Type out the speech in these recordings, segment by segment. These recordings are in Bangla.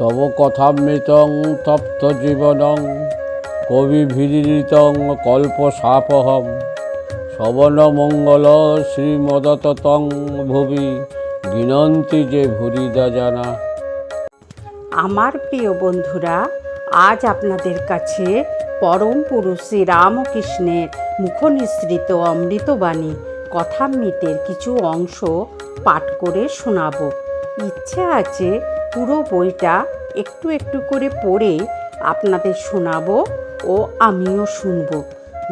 তব কথামৃতং তপ্ত জীবনং কবি ভিড়িতং কল্প সাপহম শবন মঙ্গল শ্রীমদতং ভুবি গিনন্তি যে ভুরিদা জানা। আমার প্রিয় বন্ধুরা, আজ আপনাদের কাছে পরম পুরুষ শ্রী রামকৃষ্ণের মুখনিসৃত অমৃতবাণী কথামৃতের কিছু অংশ পাঠ করে শোনাবো। ইচ্ছে আছে পুরো বইটা একটু একটু করে পড়ে আপনাদের শোনাবো ও আমিও শুনব।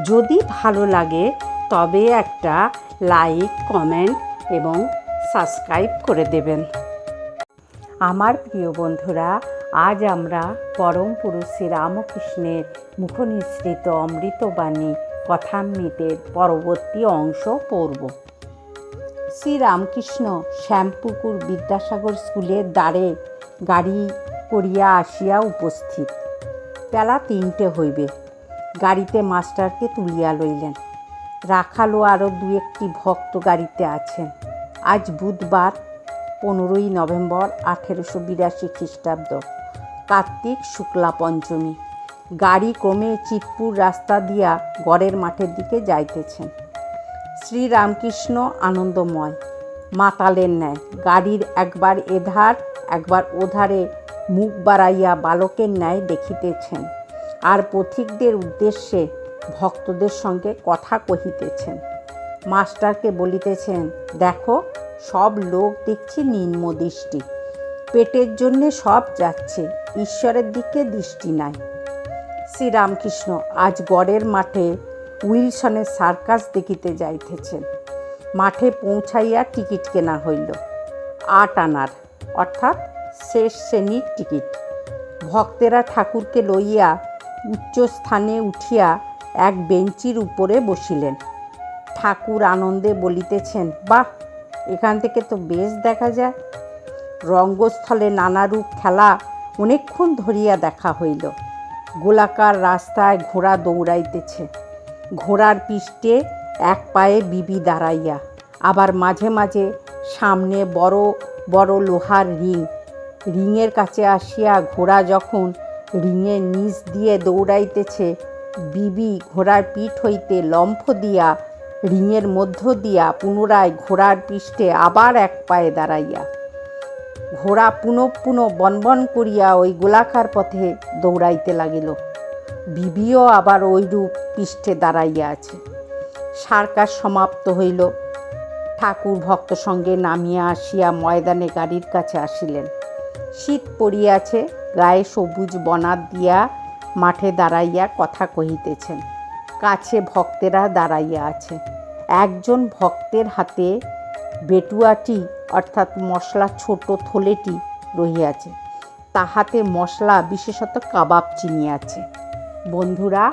যদি ভালো লাগে, তবে একটা লাইক, কমেন্ট এবং সাবস্ক্রাইব করে দেবেন। আমার প্রিয় বন্ধুরা, আজ আমরা পরম পুরুষ শ্রী রামকৃষ্ণের মুখনিসৃত অমৃতবাণী কথামৃতের পরবর্তী অংশ পড়ব। শ্রী রামকৃষ্ণ শ্যামপুকুর বিদ্যাসাগর স্কুলের দ্বারে গাড়ি করিয়া আসিয়া উপস্থিত। বেলা তিনটে হইবে। গাড়িতে মাস্টারকে তুলিয়া লইলেন। রাখালো আরও দু একটি ভক্ত গাড়িতে আছেন। আজ বুধবার, পনেরোই নভেম্বর আঠেরোশো বিরাশি খ্রিস্টাব্দ, কার্তিক শুক্লা পঞ্চমী। গাড়ি ক্রমে চিতপুর রাস্তা দিয়া গড়ের মাঠের দিকে যাইতেছেন। শ্রীরামকৃষ্ণ আনন্দময়। মাতালের ন্যায়, গাড়ির একবার এধার, একবার ওধারে মুখ বাড়াইয়া বালকের ন্যায় দেখিতেছেন। আর পথিকদের উদ্দেশ্যে ভক্তদের সঙ্গে কথা কহিতেছেন। মাস্টারকে বলিতেছেন, দেখো, সব লোক দেখছি নিম্ন দৃষ্টি। পেটের জন্যে সব যাচ্ছে, ঈশ্বরের দিকে দৃষ্টি নাই। শ্রীরামকৃষ্ণ, আজ গড়ের মাঠে উইলসনের সার্কাস দেখিতে যাইতেছেন। মাঠে পৌঁছাইয়া টিকিট কেনা হইল। আট আনার, অর্থাৎ শেষ শ্রেণির টিকিট। ভক্তেরা ঠাকুরকে লইয়া উচ্চ স্থানে উঠিয়া এক বেঞ্চির উপরে বসিলেন। ঠাকুর আনন্দে বলিতেছেন, বাহ, এখান থেকে তো বেশ দেখা যায়। রঙ্গস্থলে নানারূপ খেলা অনেকক্ষণ ধরিয়া দেখা হইল। গোলাকার রাস্তায় ঘোড়া দৌড়াইতেছে। ঘোড়ার পিষ্টে এক পায়ে বিবি দাঁড়াইয়া, আবার মাঝে মাঝে সামনে বড় বড় লোহার রিং। রিংয়ের কাছে আসিয়া ঘোড়া যখন রিংয়ের নিচ দিয়ে দৌড়াইতেছে, বিবি ঘোড়ার পিঠ হইতে লম্ফ দিয়া রিংয়ের মধ্য দিয়া পুনরায় ঘোড়ার পৃষ্ঠে আবার এক পায়ে দাঁড়াইয়া। ঘোড়া পুনঃ পুনঃ বনবন করিয়া ওই গোলাকার পথে দৌড়াইতে লাগিল। বিবিও আবার ওইরূপ পৃষ্ঠে দাঁড়াইয়া আছে। সার্কাস সমাপ্ত হইল। ঠাকুর ভক্ত সঙ্গে নামিয়া আসিয়া ময়দানে গাড়ির কাছে আসিলেন। শীত পড়িয়াছে, গায়ে সবুজ বনাত দিয়া মাঠে দাঁড়াইয়া কথা কহিতেছেন। কাছে ভক্তেরা দাঁড়াইয়া আছে। একজন ভক্তের হাতে বেটুয়াটি, অর্থাৎ মশলা ছোট থলেটি রহিয়াছে। তাহাতে মশলা, বিশেষত কাবাব চিনি আছে বন্ধুরা